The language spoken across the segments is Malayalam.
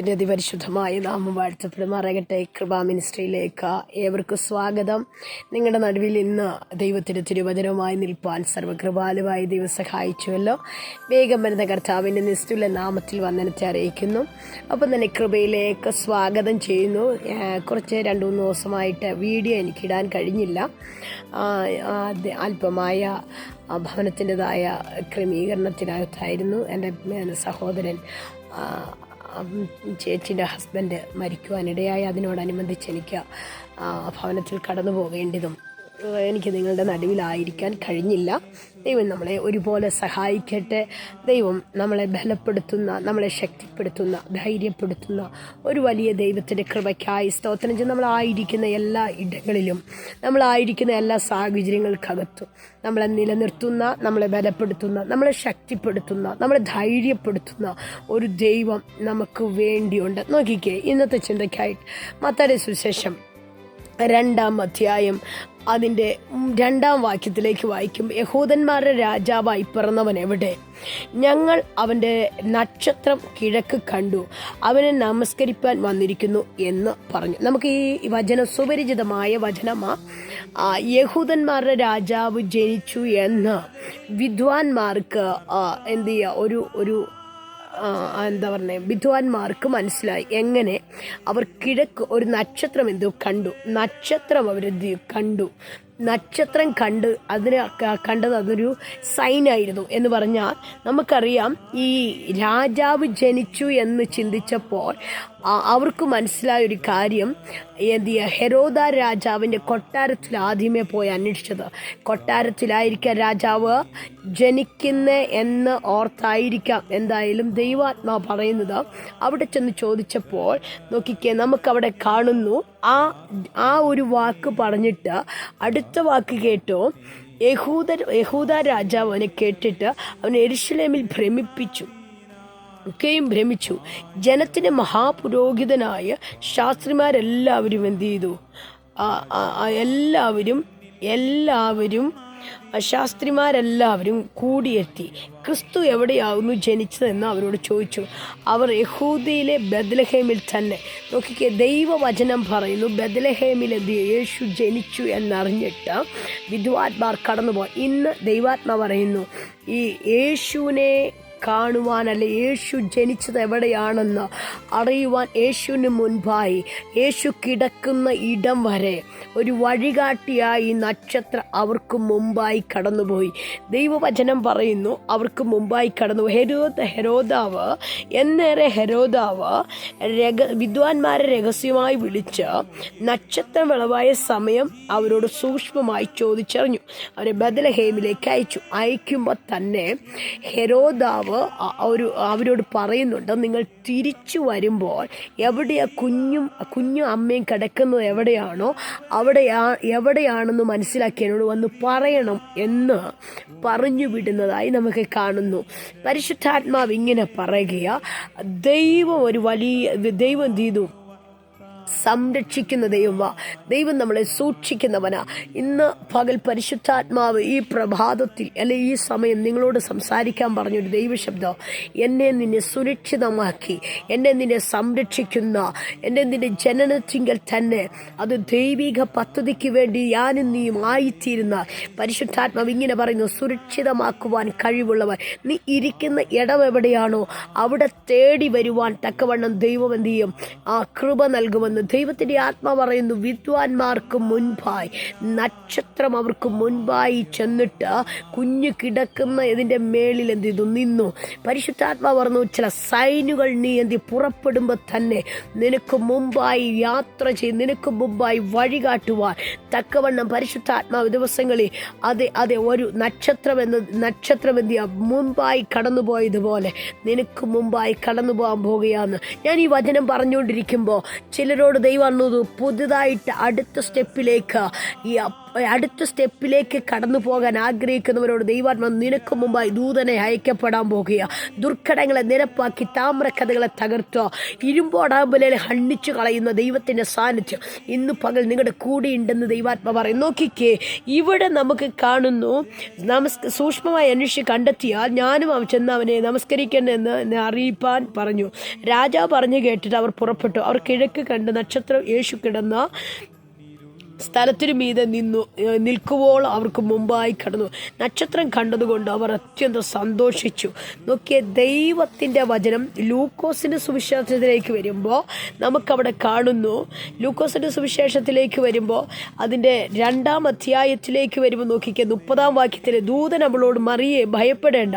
ഇതിന്റെ അതിപരിശുദ്ധമായ നാമം വാഴ്ത്തപ്പെടുമാറാകട്ടെ കൃപാ മിനിസ്ട്രിയിലേക്ക് ഏവർക്കും സ്വാഗതം. നിങ്ങളുടെ നടുവിൽ ഇന്ന് ദൈവത്തിന്റെ തിരുവചനവുമായി നിൽപ്പാൻ സർവകൃപാലുവായി ദൈവം സഹായിച്ചുവല്ലോ. വേഗം വരുന്ന കർത്താവിന്റെ നിസ്തുല നാമത്തിൽ വന്ദനത്തെ അറിയിക്കുന്നു. അപ്പം തന്നെ കൃപയിലേക്ക് സ്വാഗതം ചെയ്യുന്നു. കുറച്ച് രണ്ട് മൂന്ന് ദിവസമായിട്ട് വീഡിയോ എനിക്കിടാൻ കഴിഞ്ഞില്ല. അല്പമായ ഭവനത്തിന്റെതായ ക്രമീകരണത്തിനകത്തായിരുന്നു എന്റെ സഹോദരൻ ചേച്ചിന്റെ ഹസ്ബൻഡ് മരിക്കുവാനിടയായി. അതിനോടനുബന്ധിച്ച് എനിക്ക് ഭവനത്തിൽ കടന്നു പോകേണ്ടതും എനിക്ക് നിങ്ങളുടെ നടുവിലായിരിക്കാൻ കഴിഞ്ഞില്ല. ദൈവം നമ്മളെ ഒരുപോലെ സഹായിക്കട്ടെ. ദൈവം നമ്മളെ ബലപ്പെടുത്തുന്ന നമ്മളെ ശക്തിപ്പെടുത്തുന്ന ധൈര്യപ്പെടുത്തുന്ന ഒരു വലിയ ദൈവത്തിന്റെ കൃപയ്ക്കായി സ്തോത്രം ചെയ്ത് നമ്മളായിരിക്കുന്ന എല്ലാ ഇടങ്ങളിലും നമ്മളായിരിക്കുന്ന എല്ലാ സാഹചര്യങ്ങൾക്കകത്തും നമ്മളെ നിലനിർത്തുന്ന നമ്മളെ ബലപ്പെടുത്തുന്ന നമ്മളെ ശക്തിപ്പെടുത്തുന്ന നമ്മളെ ധൈര്യപ്പെടുത്തുന്ന ഒരു ദൈവം നമുക്ക് വേണ്ടിയുണ്ട്. നോക്കിക്കേ ഇന്നത്തെ ചിന്തയ്ക്കായിട്ട് മത്താടെ സുവിശേഷം രണ്ടാം അധ്യായം അതിന്റെ രണ്ടാം വാക്യത്തിലേക്ക് വായിക്കും. യഹൂദന്മാരുടെ രാജാവായി പിറന്നവൻ എവിടെ? ഞങ്ങൾ അവന്റെ നക്ഷത്രം കിഴക്ക് കണ്ടു. അവനെ നമസ്കരിപ്പാൻ വന്നിരിക്കുന്നു എന്ന് പറഞ്ഞു. നമുക്ക് ഈ വചനം സുപരിചിതമായ വചനമാ. യഹൂദന്മാരുടെ രാജാവ് ജനിച്ചു എന്ന് വിദ്വാൻമാർക്ക് എന്ത് ചെയ്യുക ഒരു ഒരു എന്താ പറയുക വിദ്വാൻമാർക്ക് മനസ്സിലായി. എങ്ങനെ? അവർ കിഴക്ക് ഒരു നക്ഷത്രം എന്തോ കണ്ടു. നക്ഷത്രം അവർ കണ്ടു. നക്ഷത്രം കണ്ട് അതിന് കണ്ടത് അതൊരു സൈനായിരുന്നു എന്ന് പറഞ്ഞാൽ നമുക്കറിയാം ഈ രാജാവ് ജനിച്ചു എന്ന് ചിന്തിച്ചപ്പോൾ അവർക്ക് മനസ്സിലായ ഒരു കാര്യം എന്ത് ഹെരോദ രാജാവിന്റെ കൊട്ടാരത്തിൽ ആദ്യമേ പോയി അന്വേഷിച്ചത്. കൊട്ടാരത്തിലായിരിക്കാം രാജാവ് ജനിക്കുന്ന എന്ന് ഓർത്തായിരിക്കാം എന്തായാലും ദൈവാത്മാ പറയുന്നത്. അവിടെ ചെന്ന് ചോദിച്ചപ്പോൾ നോക്കിക്കേ നമുക്കവിടെ കാണുന്നു ആ ആ ഒരു വാക്ക് പറഞ്ഞിട്ട് അടുത്ത വാക്ക് കേട്ടോ. യഹൂദ യഹൂദ രാജാവ് അവനെ കേട്ടിട്ട് അവനെ എരിശിലേമിൽ ഭ്രമിപ്പിച്ചു. ഒക്കെയും ഭ്രമിച്ചു. ജനത്തിന് മഹാപുരോഹിതനായ ശാസ്ത്രിമാരെല്ലാവരും എന്ത് ചെയ്തു? എല്ലാവരും എല്ലാവരും ശാസ്ത്രിമാരെല്ലാവരും കൂടിയെത്തി. ക്രിസ്തു എവിടെയാകുന്നു ജനിച്ചതെന്ന് അവരോട് ചോദിച്ചു. അവർ യഹൂദിയിലെ ബദലഹേമിൽ തന്നെ. നോക്കിക്കേ ദൈവവചനം പറയുന്നു ബദലഹേമിൽ എന്ത്? യേശു ജനിച്ചു എന്നറിഞ്ഞിട്ട് വിദ്വാത്മാർ കടന്നുപോയി. ഇന്ന് ദൈവാത്മ പറയുന്നു ഈ യേശുവിനെ കാണുവാനല്ല യേശു ജനിച്ചത് എവിടെയാണെന്ന് അറിയുവാൻ യേശുവിന് മുൻപായി. യേശു കിടക്കുന്ന ഇടം വരെ ഒരു വഴികാട്ടിയായി നക്ഷത്ര അവർക്ക് മുമ്പായി കടന്നുപോയി. ദൈവവചനം പറയുന്നു അവർക്ക് മുമ്പായി കടന്നു ഹെരോദ ഹെരോദാവ് എന്നേറെ ഹെരോദാവ് രഹ വിദ്വാൻമാരെ രഹസ്യമായി വിളിച്ച് നക്ഷത്രം വിളവായ സമയം അവരോട് സൂക്ഷ്മമായി ചോദിച്ചറിഞ്ഞു. അവരെ ബദലഹേമിലേക്ക് അയച്ചു. അയക്കുമ്പോൾ തന്നെ ഹെരോദാവ് ഒരു അവരോട് പറയുന്നുണ്ട്. നിങ്ങൾ തിരിച്ചു വരുമ്പോൾ എവിടെയാ കുഞ്ഞും കുഞ്ഞും അമ്മയും കിടക്കുന്നത് എവിടെയാണോ അവിടെയാ എവിടെയാണെന്ന് മനസ്സിലാക്കി എന്നോട് വന്ന് പറയണം എന്ന് പറഞ്ഞു വിടുന്നതായി നമുക്ക് കാണുന്നു. പരിശുദ്ധാത്മാവ് ഇങ്ങനെ പറയുകയാണ് ദൈവം ഒരു വലിയ ദൈവം ചെയ്തു? സംരക്ഷിക്കുന്ന ദൈവ ദൈവം നമ്മളെ സൂക്ഷിക്കുന്നവനാ. ഇന്ന് പകൽ പരിശുദ്ധാത്മാവ് ഈ പ്രഭാതത്തിൽ അല്ലെ ഈ സമയം നിങ്ങളോട് സംസാരിക്കാൻ പറഞ്ഞൊരു ദൈവശബ്ദം. എന്നെ നിന്നെ സുരക്ഷിതമാക്കി. എന്നെ നിന്നെ സംരക്ഷിക്കുന്ന. എന്നെ നിന്റെ ജനനത്തിങ്കിൽ തന്നെ. അത് ദൈവിക പദ്ധതിക്ക് വേണ്ടി ഞാനും നീയും ആയിത്തീരുന്ന. പരിശുദ്ധാത്മാവ് ഇങ്ങനെ പറയുന്നു സുരക്ഷിതമാക്കുവാൻ കഴിവുള്ളവൻ. നീ ഇരിക്കുന്ന ഇടം എവിടെയാണോ? അവിടെ തേടി വരുവാൻ തക്കവണ്ണം ദൈവം എന്ത് ചെയ്യും? ആ കൃപ നൽകുമെന്ന് ദൈവത്തിന്റെ ആത്മ പറയുന്നു വിദ്വാൻമാർക്ക് മുൻപായി നക്ഷത്രം അവർക്ക് മുൻപായി ചെന്നിട്ട് കുഞ്ഞ് കിടക്കുന്ന ഇതിന്റെ മേളിൽ എന്ത് ചെയ്തു? നിന്നു. പരിശുദ്ധാത്മാ പറഞ്ഞു ചില സൈനുകൾ നീ എന്ത്? പുറപ്പെടുമ്പോൾ തന്നെ നിനക്ക് മുമ്പായി യാത്ര ചെയ്ത് നിനക്ക് മുമ്പായി വഴികാട്ടുവാൻ തക്കവണ്ണം പരിശുദ്ധാത്മാവ് ദിവസങ്ങളിൽ അതെ അതെ ഒരു നക്ഷത്രം എന്ന നക്ഷത്രം എന്ത് മുമ്പായി കടന്നുപോയതുപോലെ നിനക്ക് മുമ്പായി കടന്നു പോകാൻ പോകുകയാണ്. ഞാൻ ഈ വചനം പറഞ്ഞുകൊണ്ടിരിക്കുമ്പോൾ ചിലർ ചിലരോട് ദൈവം പുതുതായിട്ട് അടുത്ത സ്റ്റെപ്പിലേക്ക് ഈ അടുത്ത സ്റ്റെപ്പിലേക്ക് കടന്നു പോകാൻ ആഗ്രഹിക്കുന്നവരോട് ദൈവാത്മ നിനക്ക് മുമ്പായി ദൂതനെ അയക്കപ്പെടാൻ പോകുക. ദുർഘടങ്ങളെ നിരപ്പാക്കി താമ്രക്കഥകളെ തകർത്തോ. ഇരുമ്പോടാമ്പലെ ഹണ്ണിച്ചു കളയുന്ന ദൈവത്തിന്റെ സാന്നിധ്യം ഇന്ന് പകൽ നിങ്ങളുടെ കൂടെയുണ്ടെന്ന് ദൈവാത്മ പറയും നോക്കിക്കേ ഇവിടെ നമുക്ക് കാണുന്നു നമസ് സൂക്ഷ്മമായി അന്വേഷിച്ച് കണ്ടെത്തിയാൽ ഞാനും അവൻ ചെന്ന് അവനെ നമസ്കരിക്കണമെന്ന് അറിയിപ്പാൻ പറഞ്ഞു. രാജാവ് പറഞ്ഞു കേട്ടിട്ട് അവർ പുറപ്പെട്ടു. അവർ കിഴക്ക് കണ്ട് നക്ഷത്രം യേശു കിടന്ന സ്ഥലത്തിനു മീതെ നിന്നു നിൽക്കുമ്പോൾ അവർക്ക് മുമ്പായി കടന്നു. നക്ഷത്രം കണ്ടതുകൊണ്ട് അവർ അത്യന്തം സന്തോഷിച്ചു. നോക്കിയ ദൈവത്തിന്റെ വചനം ലൂക്കോസിന്റെ സുവിശേഷത്തിലേക്ക് വരുമ്പോൾ നമുക്കവിടെ കാണുന്നു. ലൂക്കോസിന്റെ സുവിശേഷത്തിലേക്ക് വരുമ്പോൾ അതിന്റെ രണ്ടാം അധ്യായത്തിലേക്ക് വരുമ്പോൾ നോക്കിക്കുക മുപ്പതാം വാക്യത്തിൽ ദൂതൻ അവളോട് മറിയെ ഭയപ്പെടേണ്ട.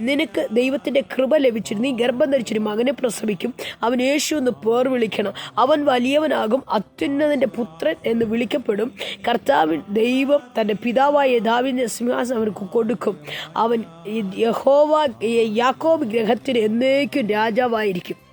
നിനക്ക് ദൈവത്തിന്റെ കൃപ ലഭിച്ചിരുന്നു നീ ഗർഭം ധരിച്ചൊരു മകനെ പ്രസവിക്കും. അവൻ യേശു എന്ന് പേർ വിളിക്കണം. അവൻ വലിയവനാകും അത്യുന്നതിന്റെ പുത്രൻ എന്ന് വിളിക്കപ്പെടും കർത്താവിൻ ദൈവം തന്റെ പിതാവായ ദാവിന്റെ സിംഹാസനം അവർക്ക് കൊടുക്കും. അവൻ യഹോവ യാക്കോബ് ഗ്രഹത്തിന് എന്നേക്കും രാജാവായിരിക്കും.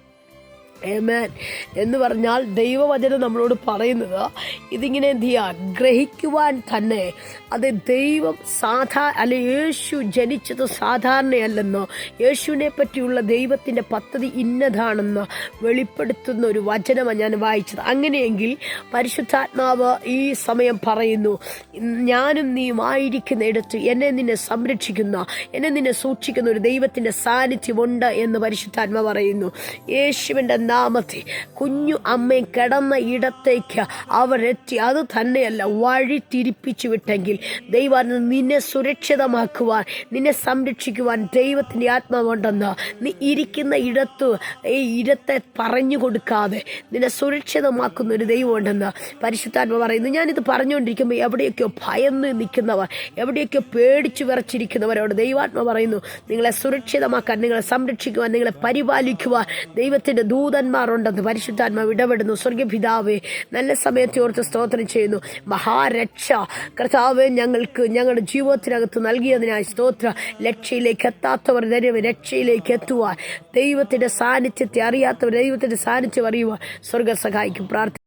ഏമേൻ എന്ന് പറഞ്ഞാൽ ദൈവവചനം നമ്മളോട് പറയുന്നത് ഇതിങ്ങനെ എന്ത് ചെയ്യുക ഗ്രഹിക്കുവാൻ തന്നെ. അത് ദൈവം സാധാ അല്ലെ യേശു ജനിച്ചത് സാധാരണയല്ലെന്നോ യേശുവിനെ പറ്റിയുള്ള ദൈവത്തിന്റെ പദ്ധതി ഇന്നതാണെന്ന് വെളിപ്പെടുത്തുന്ന ഒരു വചനമാണ് ഞാൻ വായിച്ചത്. അങ്ങനെയെങ്കിൽ പരിശുദ്ധാത്മാവ് ഈ സമയം പറയുന്നു ഞാനും നീയും ആയിരിക്കുന്നിടത്ത് എന്നെ നിന്നെ സംരക്ഷിക്കുന്ന എന്നെ നിന്നെ സൂക്ഷിക്കുന്ന ഒരു ദൈവത്തിന്റെ സാന്നിധ്യമുണ്ട് എന്ന് പരിശുദ്ധാത്മ പറയുന്നു. യേശുവിന്റെ നാമത്തെ കുഞ്ഞു അമ്മയും കിടന്ന ഇടത്തേക്ക് അവരെത്തി അത് തന്നെയല്ല വഴി തിരിപ്പിച്ചു വിട്ടെങ്കിൽ ദൈവം നിന്നെ സുരക്ഷിതമാക്കുവാൻ നിന്നെ സംരക്ഷിക്കുവാൻ ദൈവത്തിന്റെ ആത്മാവുണ്ടെന്ന് നീ ഇരിക്കുന്ന ഇടത്ത് ഈ ഇടത്തെ പറഞ്ഞു കൊടുക്കാതെ നിന്നെ സുരക്ഷിതമാക്കുന്ന ഒരു ദൈവമുണ്ടെന്ന് പരിശുദ്ധാത്മ പറയുന്നു. ഞാനിത് പറഞ്ഞുകൊണ്ടിരിക്കുമ്പോൾ എവിടെയൊക്കെയോ ഭയന്ന് നിൽക്കുന്നവർ എവിടെയൊക്കെയോ പേടിച്ചു വിറച്ചിരിക്കുന്നവരോട് ദൈവാത്മ പറയുന്നു നിങ്ങളെ സുരക്ഷിതമാക്കാൻ നിങ്ങളെ സംരക്ഷിക്കുവാൻ നിങ്ങളെ പരിപാലിക്കുവാൻ ദൈവത്തിന്റെ ദൂതന്മാരുണ്ടെന്ന് പരിശുദ്ധാത്മാവ് ഇടപെടുന്നു. സ്വർഗപിതാവേ നല്ല സമയത്തെ ഓർത്ത് സ്തോത്രം ചെയ്യുന്നു. മഹാരക്ഷ കർത്താവെ ഞങ്ങൾക്ക് ഞങ്ങളുടെ ജീവിതത്തിനകത്ത് നൽകിയതിനായി സ്തോത്ര. രക്ഷയിലേക്ക് എത്താത്തവർ ദൈവം രക്ഷയിലേക്ക് എത്തുവാൻ. ദൈവത്തിന്റെ സാന്നിധ്യത്തെ അറിയാത്തവർ ദൈവത്തിന്റെ സാന്നിധ്യം അറിയുവാൻ സ്വർഗ സഹായിക്കും. പ്രാർത്ഥന